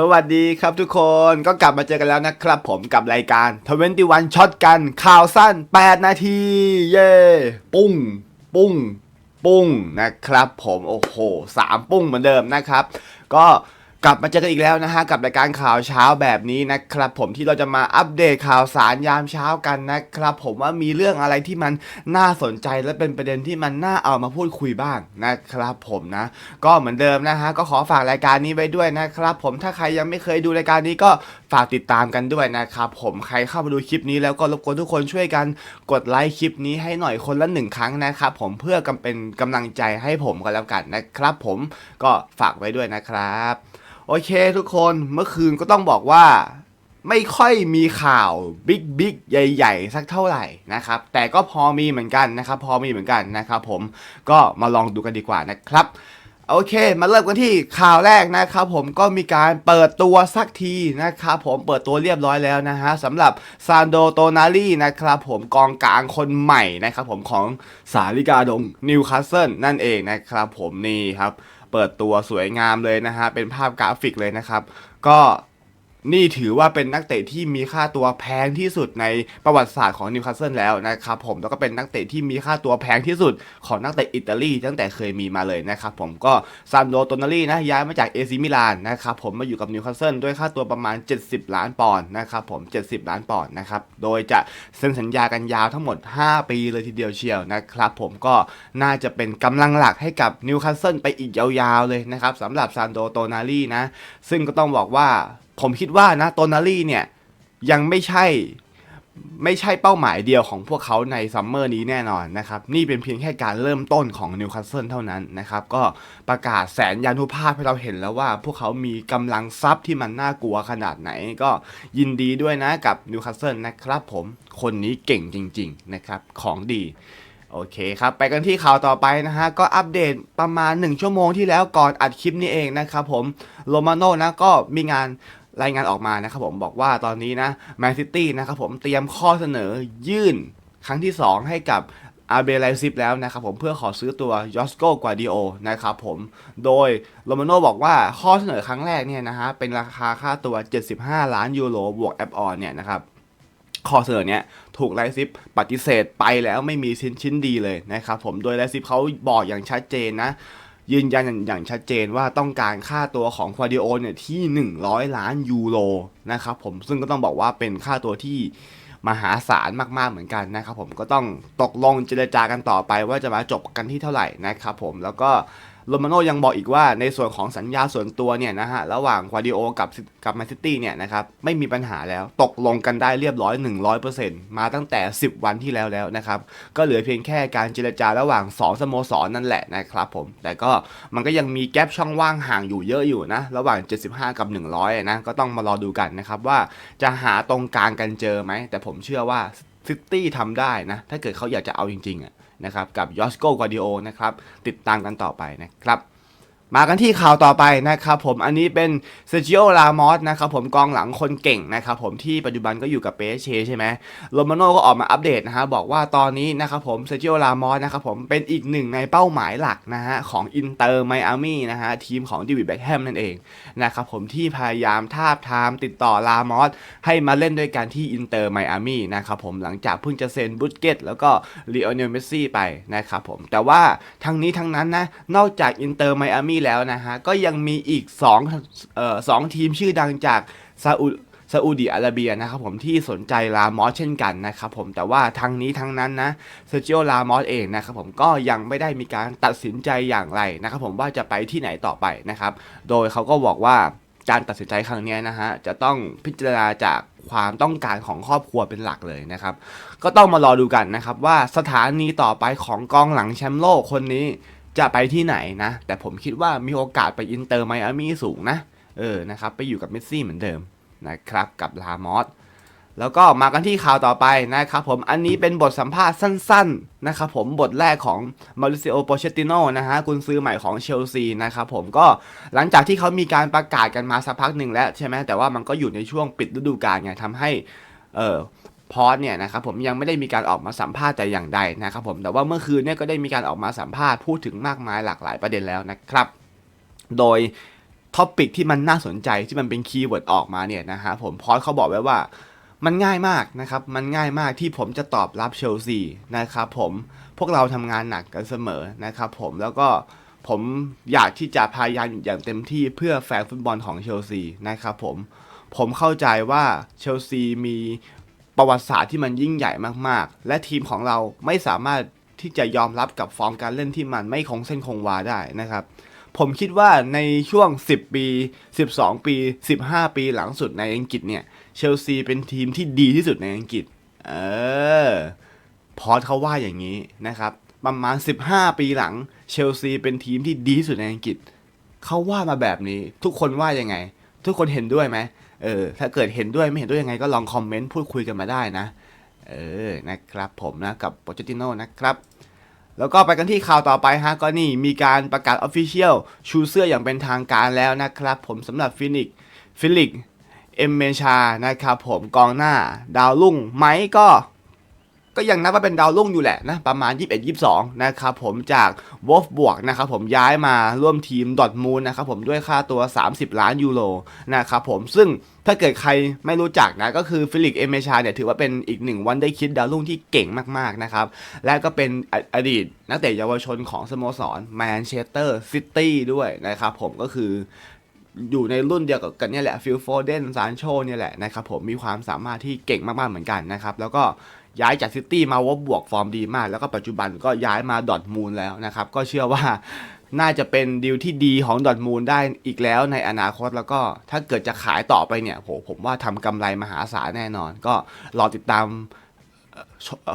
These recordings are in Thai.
สวัสดีครับทุกคนก็กลับมาเจอกันแล้วนะครับผมกับรายการ21ช็อตกันข่าวสั้น 8 นาที เย่ปุ้ง ปุ้ง ปุ้งนะครับผมโอ้โหสามปุ้งเหมือนเดิมนะครับ ก็ กลับมาเจอกันอีกแล้วนะฮะกับรายการข่าวเช้าแบบนี้นะครับ ผมที่เราจะมาอัปเดตข่าวสารยามเช้ากันนะครับ ผมว่ามีเรื่องอะไรที่มันน่าสนใจและเป็นประเด็นที่มันน่าเอามาพูดคุยบ้างนะครับ ผมนะ ก็เหมือนเดิมนะฮะก็ขอฝากรายการนี้ไว้ด้วยนะครับ ผมถ้าใครยังไม่เคยดูรายการนี้ก็ฝากติดตามกันด้วยนะครับผมใครเข้ามาดูคลิปนี้แล้วก็รบกวนทุกคนช่วยกันกดไลค์คลิปนี้ให้หน่อยคนละหนึ่งครั้งนะครับผมเพื่อกำเป็นกำลังใจให้ผมก็แล้วกันนะครับ ผมก็ฝากไว้ด้วยนะครับ โอเคทุกคนเมื่อคืนก็ต้องบอกว่าไม่ค่อยมีข่าวบิ๊กบิ๊กใหญ่ ๆ สักเท่าไหร่นะครับ แต่ก็พอมีเหมือนกันนะครับ พอมีเหมือนกันนะครับ ผมก็มาลองดูกันดีกว่านะครับ โอเค มาเริ่มกันที่ข่าวแรกนะครับผมก็มีการเปิดตัวสักทีนะครับผมเปิดตัวเรียบร้อยแล้วนะฮะสำหรับซานโดโตนารีนะครับผมกองกลางคนใหม่นะครับผมของสาลิกาดงนิวคาสเซิลนั่นเองนะครับผมนี่ครับ เปิดตัวสวยงามเลยนะฮะเป็นภาพกราฟิกเลยนะครับ ก็ นี่ถือว่าเป็นนักเตะที่มีค่าตัวแพงที่สุดในประวัติศาสตร์ของนิวคาสเซิลแล้วนะครับผมแล้วก็เป็นนักเตะที่มีค่าตัวแพงที่สุดของนักเตะอิตาลีตั้งแต่เคยมีมาเลยนะครับผมก็ซานโดโตนารีนะย้ายมาจากเอซิมิลานนะครับผมมาอยู่กับนิวคาสเซิลด้วยค่าตัวประมาณ 70 ล้านปอนด์นะครับผม 70 ล้านปอนด์นะครับโดยจะเซ็นสัญญากันยาวทั้งหมด 5 ปีเลยทีเดียวเชียวนะครับผมก็น่าจะเป็นกำลังหลักให้กับนิวคาสเซิลไปอีกยาวๆเลยนะครับสำหรับซานโดโตนารีนะซึ่งก็ต้องบอกว่า ผมคิดว่านะโตนารีเนี่ยยังไม่ใช่ไม่ใช่เป้าหมายเดียวของพวกเขาในซัมเมอร์นี้แน่นอนนะครับ นี่เป็นเพียงแค่การเริ่มต้นของนิวคาสเซิลเท่านั้นนะครับ ก็ประกาศแสนยานุภาพให้เราเห็นแล้วว่าพวกเขามีกำลังทรัพย์ที่มันน่ากลัวขนาดไหน ก็ยินดีด้วยนะกับนิวคาสเซิลนะครับผมคนนี้เก่งจริง ๆ นะครับ ของดี โอเคครับ ไปกันที่ข่าวต่อไปนะฮะ ก็อัปเดตประมาณ 1 ชั่วโมงที่แล้วก่อนอัดคลิปนี้เองนะครับผมโรมาโน่นะก็มีงาน รายงานออกมานะครับผมบอกว่าตอนนี้นะแมนซิตี้นะครับผมเตรียมข้อเสนอยื่นครั้งที่ 2 ให้กับอาเบลไลซิปแล้วนะครับผมเพื่อขอซื้อตัวยอสโกกวาดิโอนะครับผมโดยโรมาโนบอกว่าข้อเสนอครั้งแรกเนี่ยนะฮะเป็นราคาค่าตัว 75 ล้านยูโรบวกแอปออนเนี่ยนะครับข้อเสนอเนี้ยถูกไลซิปปฏิเสธไปแล้วไม่มีชิ้นชิ้นดีเลยนะครับผมโดยไลซิปเขาบอกอย่างชัดเจนนะ ยืนยันอย่างชัดเจนว่าต้องการค่าตัวของควาดิโอเนี่ยที่ 100 ล้านยูโรนะครับผมซึ่งก็ต้องบอกว่าเป็นค่าตัวที่มหาศาลมากๆเหมือนกันนะครับผมก็ต้องตกลงเจรจากันต่อไปว่าจะมาจบกันที่เท่าไหร่นะครับผมแล้วก็ โรมาโน่ยังบอกอีกว่าในส่วนของสัญญาส่วนตัวเนี่ยนะฮะระหว่างควาดิโอกับกับแมนซิตี้เนี่ยนะครับไม่มีปัญหาแล้วตกลงกันได้เรียบร้อย 100%มาตั้งแต่ 10 วันที่แล้วแล้วนะครับก็เหลือเพียงแค่การเจรจาระหว่าง 2 สโมสรนั่นแหละนะครับผมแต่ก็มันก็ยังมีแกลบช่องว่างห่างอยู่เยอะอยู่นะระหว่าง 75 กับ 100นะก็ต้องมารอดูกันนะครับว่าจะหาตรงกลางกันเจอไหมแต่ผมเชื่อว่าซิตี้ทำได้นะถ้าเกิดเขาอยากจะเอาจริงๆอะ นะครับกับยอสโกกวาดิโอนะครับติดตามกันต่อไปนะครับ มากันที่ข่าวต่อไปนะครับผมอันนี้เป็นเซจิโอลามอสนะครับผมกองหลังคนเก่งนะครับผมที่ปัจจุบันก็อยู่กับเปเชใช่ไหมโรมาโน่ก็ออกมาอัปเดตนะฮะบอกว่าตอนนี้นะครับผมเซจิโอลามอสนะครับผมเป็นอีกหนึ่งในเป้าหมายหลักนะฮะของอินเตอร์ไมอามี่นะฮะทีมของดิวิดแบ็กแฮมนั่นเองนะครับผมที่พยายามทาบทามติดต่อลามอสให้มาเล่นด้วยกันที่อินเตอร์ไมอามี่นะครับผมหลังจากเพิ่งจะเซ็นบุตเกตแล้วก็ลีโอเนลเมสซี่ไปนะครับผมแต่ว่าทั้งนี้ทั้งนั้นนะนอกจากอินเตอร์ไมอามี่แล้วนะฮะ ก็ยังมีอีก2เอ่อสองทีมชื่อดังจากซาอุซาอุดิอาระเบียนะครับผมที่สนใจลามอสเช่นกันนะครับผมแต่ว่าทั้งนี้ทั้งนั้นนะเซอร์จิโอลามอสเองนะครับผมก็ยังไม่ได้มีการตัดสินใจอย่างไรนะครับผมว่าจะไปที่ไหนต่อไปนะครับ โดยเขาก็บอกว่าการตัดสินใจครั้งนี้นะฮะจะต้องพิจารณาจากความต้องการของครอบครัวเป็นหลักเลยนะครับ ก็ต้องมารอดูกันนะครับว่าสถานีต่อไปของกองหลังแชมป์โลกคนนี้ จะไปที่ไหนนะ แต่ผมคิดว่ามีโอกาสไปอินเตอร์ไมอามี่สูงนะ เออนะครับ ไปอยู่กับเมสซี่เหมือนเดิมนะครับกับลามอสแล้วก็มากันที่ข่าวต่อไปนะครับผมอันนี้เป็นบทสัมภาษณ์สั้นๆนะครับผมบทแรกของมาริซิโอโปเชติโนนะฮะกุนซื้อใหม่ของเชลซีนะครับผมก็หลังจากที่เขามีการประกาศกันมาสักพักหนึ่งแล้วใช่ไหมแต่ว่ามันก็อยู่ในช่วงปิดฤดูกาลไงทำให้เออ พอสเนี่ยนะครับผมยังไม่ได้มีการออกมาสัมภาษณ์แต่อย่างใดนะครับผมแต่ว่าเมื่อคืนเนี่ยก็ได้มีการออกมาสัมภาษณ์พูดถึงมากมายหลากหลายประเด็นแล้วนะครับ โดยท็อปิกที่มันน่าสนใจที่มันเป็นคีย์เวิร์ดออกมาเนี่ยนะฮะผมพอสเขาบอกไว้ว่ามันง่ายมากนะครับ มันง่ายมากที่ผมจะตอบรับเชลซีนะครับผมพวกเราทำงานหนักกันเสมอนะครับผมแล้วก็ผมอยากที่จะพยายามอย่างเต็มที่เพื่อแฟนฟุตบอลของเชลซีนะครับผมผมเข้าใจว่าเชลซีมี ประวัติศาสตร์ที่มันยิ่งใหญ่มากๆ และทีมของเราไม่สามารถที่จะยอมรับกับฟอร์มการเล่นที่มันไม่คงเส้นคงวาได้นะครับ ผมคิดว่าในช่วง 10 ปี 12 ปี 15 ปีหลังสุดในอังกฤษเนี่ย เชลซีเป็นทีมที่ดีที่สุดในอังกฤษ เออ พอเขาว่าอย่างนี้นะครับ ประมาณ 15 ปีหลัง เชลซีเป็นทีมที่ดีที่สุดในอังกฤษ เขาว่ามาแบบนี้ ทุกคนว่ายังไง ทุกคนเห็นด้วยไหม เออถ้าเกิดเห็นด้วยไม่เห็นด้วยยังไงก็ลองคอมเมนต์พูดคุยกันมาได้นะ เออนะครับผมนะกับโปรเจติโนนะครับแล้วก็ไปกันที่ข่าวต่อไปฮะก็นี่มีการประกาศออฟฟิเชียลชูเสื้ออย่างเป็นทางการแล้วนะครับผมสำหรับฟินิกฟิลิกเอมเมชานะครับผมกองหน้า ดาวรุ่งไหมก็ ก็ยังนับว่าเป็นดาวรุ่งอยู่แหละนะประมาณ 21-22 นะครับผมจากวอฟบวกนะครับผมย้ายมาร่วมทีมดอทมูลนะครับผมด้วยค่าตัว 30 ล้านยูโรนะครับผมซึ่งถ้าเกิดใครไม่รู้จักนะก็คือฟิลิกเอเมชาเนี่ยถือว่าเป็นอีกหนึ่งวันได้คิดดาวรุ่งที่เก่งมากๆนะครับและก็เป็นออดีตนักเตะเยาวชนของสโมสรแมนเชสเตอร์ซิตี้ด้วยนะครับผมก็คืออยู่ในรุ่นเดียวกับกันเนี่ยแหละฟิลโฟเดนซานโชเนี่ยแหละนะครับผมมีความสามารถที่เก่งมากๆเหมือนกันนะครับแล้วก็ ย้ายจากซิตี้มาวบบวกฟอร์มดีมาก แล้วก็ปัจจุบันก็ย้ายมาดอทมูลแล้วนะครับ ก็เชื่อว่าน่าจะเป็นดีลที่ดีของดอทมูลได้อีกแล้วในอนาคตแล้วก็ถ้าเกิดจะขายต่อไปเนี่ยโหผมว่าทำกำไรมหาศาลแน่นอน ก็รอติดตาม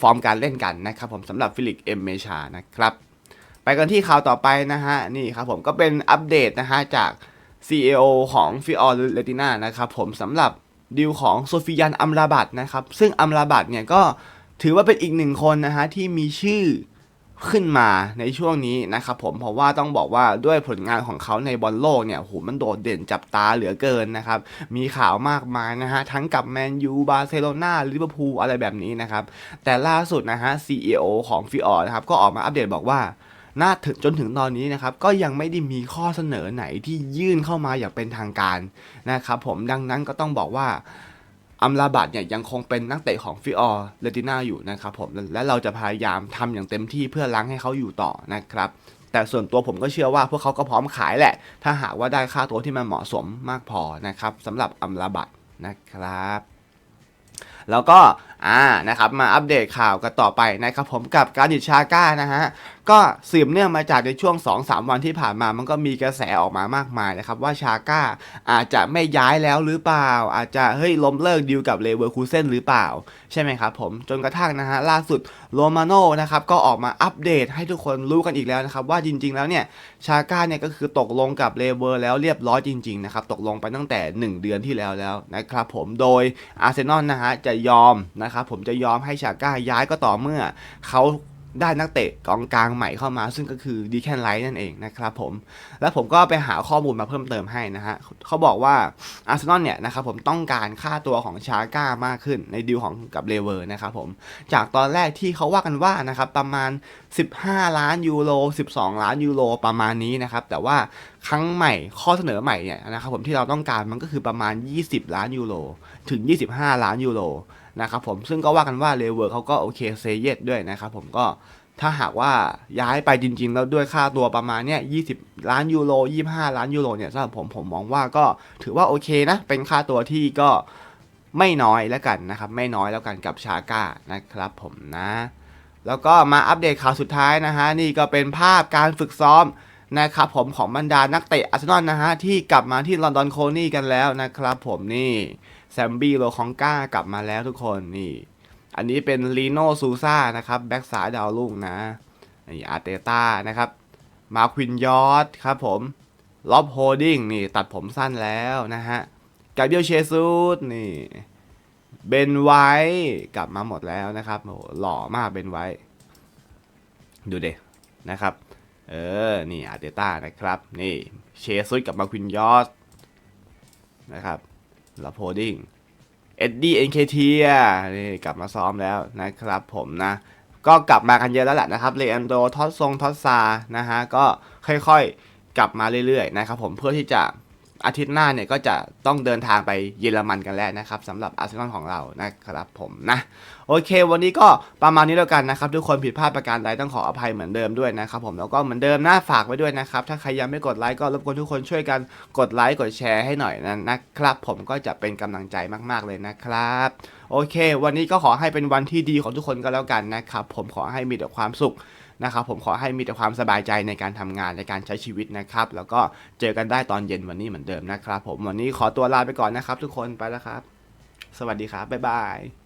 ฟอร์มการเล่นกันนะครับผมสำหรับฟิลิกเอมเมชานะครับ ไปกันที่ข่าวต่อไปนะฮะ นี่ครับผมก็เป็นอัปเดตนะฮะจาก CEO ของฟิออร์เลติน่านะครับผมสำหรับ ดีลของโซฟิยันอัมราบัตนะครับ ซึ่งอัมราบัตเนี่ยก็ถือว่าเป็นอีกหนึ่งคนนะฮะที่มีชื่อขึ้นมาในช่วงนี้นะครับผมเพราะว่าต้องบอกว่าด้วยผลงานของเขาในบอลโลกเนี่ยโหมันโดดเด่นจับตาเหลือเกินนะครับ มีข่าวมากมายนะฮะ ทั้งกับแมนยูบาร์เซโลนาลิเวอร์พูลอะไรแบบนี้นะครับ แต่ล่าสุดนะฮะ CEO ของฟิออร์นะครับ ก็ออกมาอัปเดตบอกว่า น่าถึงจนถึงตอนนี้นะครับก็ยังไม่ได้มีข้อเสนอไหนที่ยื่นเข้ามาอย่างเป็นทางการนะครับผมดังนั้นก็ต้องบอกว่าอัมราบัตเนี่ยยังคงเป็นนักเตะของฟิออร์เลติน่าอยู่นะครับผมและเราจะพยายามทำอย่างเต็มที่เพื่อล้างให้เขาอยู่ต่อนะครับแต่ส่วนตัวผมก็เชื่อว่าพวกเขาก็พร้อมขายแหละ ถ้าหากว่าได้ค่าตัวที่มันเหมาะสมมากพอนะครับสำหรับอัมราบัตนะครับ แล้วก็อ่านะครับมาอัปเดตข่าวกันต่อไปนะครับผมกับการดิชาก้านะฮะก็สืบเนื่องมาจากในช่วง 2-3 วันที่ผ่านมามันก็มีกระแสออกมามากมายนะครับว่าชาก้าอาจจะไม่ย้ายแล้วหรือเปล่า อาจจะเฮ้ยล้มเลิกดีลกับเลเวอร์คูเซนหรือเปล่า ใช่ไหมครับผมจนกระทั่งนะฮะล่าสุดโรมาโน่นะครับก็ออกมาอัปเดตให้ทุกคนรู้กันอีกแล้วนะครับว่าจริง ๆ แล้วเนี่ยชาก้าเนี่ยก็คือตกลงกับเลเวอร์แล้วเรียบร้อยจริงๆนะครับตกลงไปตั้งแต่ 1 เดือนที่แล้วแล้วนะครับผมโดยอาร์เซนอลนะฮะจะยอมนะครับผมจะยอมให้ชาก้าย้ายก็ต่อเมื่อเขาได้นักเตะกองกลางใหม่เข้ามา ซึ่งก็คือดีแคนไลท์นั่นเองนะครับผม แล้วผมก็ไปหาข้อมูลมาเพิ่มเติมให้นะฮะเขาบอกว่าอาร์เซนอลเนี่ยนะครับผมต้องการค่าตัวของชาก้ามากขึ้นในดีลของกับเลเวอร์นะครับผม จากตอนแรกที่เขาว่ากันว่านะครับประมาณ 15 ล้านยูโร 12 ล้านยูโรประมาณนี้นะครับ แต่ว่าครั้งใหม่ข้อเสนอใหม่เนี่ยนะครับผมที่เราต้องการมันก็คือประมาณ 20 ล้านยูโรถึง 25 ล้านยูโร นะครับผมซึ่งก็ว่ากันว่าเลเวอร์เขาก็โอเคเซเยสด้วยนะครับผมก็ถ้าหากว่าย้ายไปจริง ๆ แล้วด้วยค่าตัวประมาณเนี่ย20 ล้านยูโร25 ล้านยูโรเนี่ยสำหรับผมผมมองว่าก็ถือว่าโอเคนะ เป็นค่าตัวที่ก็ไม่น้อยแล้วกันนะครับ ไม่น้อยแล้วกันกับชาก้านะครับผมนะ แล้วก็มาอัปเดตข่าวสุดท้ายนะฮะ นี่ก็เป็นภาพการฝึกซ้อมนะครับผมของบรรดานักเตะอาร์เซนอลนะฮะ ที่กลับมาที่ลอนดอนโคนี่กันแล้วนะครับผมนี่ แซมบี้โลคองก้ากลับมาแล้วทุกคนนี่ อันนี้เป็นลีโนซูซ่านะครับแบ็กซ้ายดาวรุ่งนะนี่อาร์เตต้านะครับ มาควินยอร์ดครับผมล็อบโฮดดิ้งนี่ตัดผมสั้นแล้วนะฮะกาเบียลเชซูสนี่เบนไวท์กลับมาหมดแล้วนะครับโหหล่อมากเบนไวท์ดูเดนะครับ เออ นี่อาร์เตต้านะครับ นี่เชซุสกับมาควินยอสนะครับ ลาโพดิ้งเอ็ดดี้เอ็นเคทียนี่กลับมาซ้อมแล้วนะครับผมนะ ก็กลับมากันเยอะแล้วแหละนะครับเลอันโดทอสซงทอสซานะฮะก็ค่อยๆกลับมาเรื่อยๆนะครับผมเพื่อที่จะ อาทิตย์หน้าเนี่ยก็จะต้องเดินทางไปเยอรมันกันแล้วนะครับสำหรับอาร์เซนอลของเรานะครับผมนะโอเค วันนี้ก็ประมาณนี้แล้วกันนะครับ ทุกคนผิดพลาดประการใดต้องขออภัยเหมือนเดิมด้วยนะครับผมแล้วก็เหมือนเดิมนะฝากไว้ด้วยนะครับ ถ้าใครยังไม่กดไลค์ก็รบกวนทุกคนช่วยกันกดไลค์กดแชร์ให้หน่อยนะนะครับ ผมก็จะเป็นกำลังใจมาก ๆเลยนะครับโอเค วันนี้ก็ขอให้เป็นวันที่ดีของทุกคนก็แล้วกันนะครับผมขอให้มีแต่ความสุข นะครับผมขอให้มีแต่ความสบายใจในการทำงานในการใช้ชีวิตนะครับ แล้วก็เจอกันได้ตอนเย็นวันนี้เหมือนเดิมนะครับ ผมวันนี้ขอตัวลาไปก่อนนะครับ ทุกคนไปแล้วครับ สวัสดีครับบ๊ายบาย